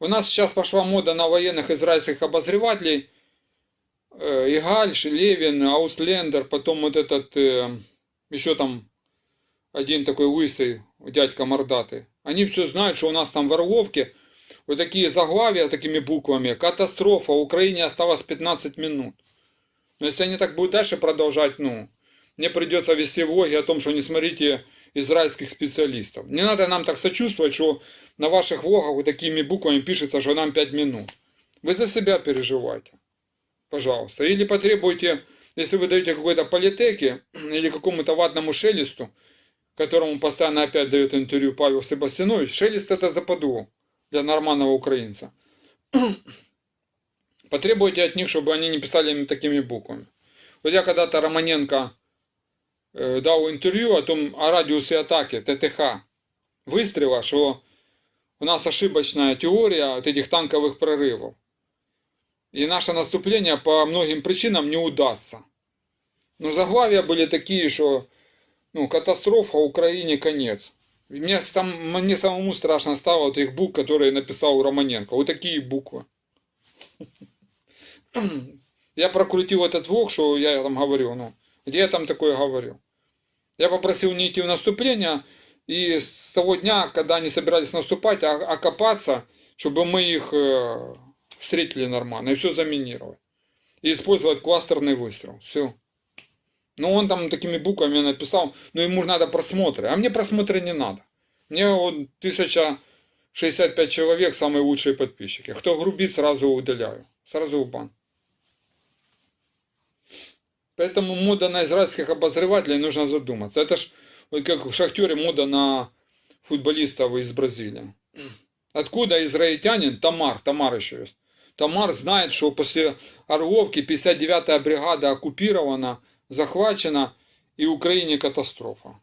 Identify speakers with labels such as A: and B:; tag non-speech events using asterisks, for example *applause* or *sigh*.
A: У нас сейчас пошла мода на военных израильских обозревателей. Э, Игаль, Левин, Ауслендер, потом вот этот, э, еще там один такой лысый, дядька мордатый. Они все знают, что у нас там в Орловке вот такие заглавия такими буквами. Катастрофа, Украине осталось 15 минут. Но если они так будут дальше продолжать, ну, мне придется вести влоги о том, что не смотрите израильских специалистов. Не надо нам так сочувствовать, что на ваших влогах вот такими буквами пишется, что нам 5 минут. Вы за себя переживайте. Пожалуйста. Или потребуйте, если вы даете какой-то политеке *clears throat* или какому-то ватному шелесту, которому постоянно опять дает интервью Павел Себастьянович, шелест это западло для нормального украинца. *clears throat* Потребуйте от них, чтобы они не писали им такими буквами. Вот я когда-то Романенко э, дал интервью о том, о радиусе атаки ТТХ выстрела, что у нас ошибочная теория вот этих танковых прорывов. И наше наступление по многим причинам не удастся. Но заглавия были такие, что ну, катастрофа Украине конец. Мне, там, мне самому страшно стало вот их букв, которые написал Романенко. Вот такие буквы. *clears throat* Я прокрутил этот влог, что я там говорю, ну, где я там такое говорю. Я попросил не идти в наступление, и с того дня, когда они собирались наступать, а, окопаться, чтобы мы их э, встретили нормально, и все заминировать. И использовать кластерный выстрел. Все. Ну, он там такими буквами написал, но ему надо просмотры. А мне просмотры не надо. Мне вот 1065 человек, самые лучшие подписчики. Кто грубит, сразу удаляю. Сразу в бан. Поэтому мода на израильских обозревателей нужно задуматься. Это ж вот как в Шахтере мода на футболистов из Бразилии. Откуда израильтянин, Тамар, Тамар еще есть. Тамар знает, что после Орловки 59-я бригада оккупирована, захвачена и Украине катастрофа.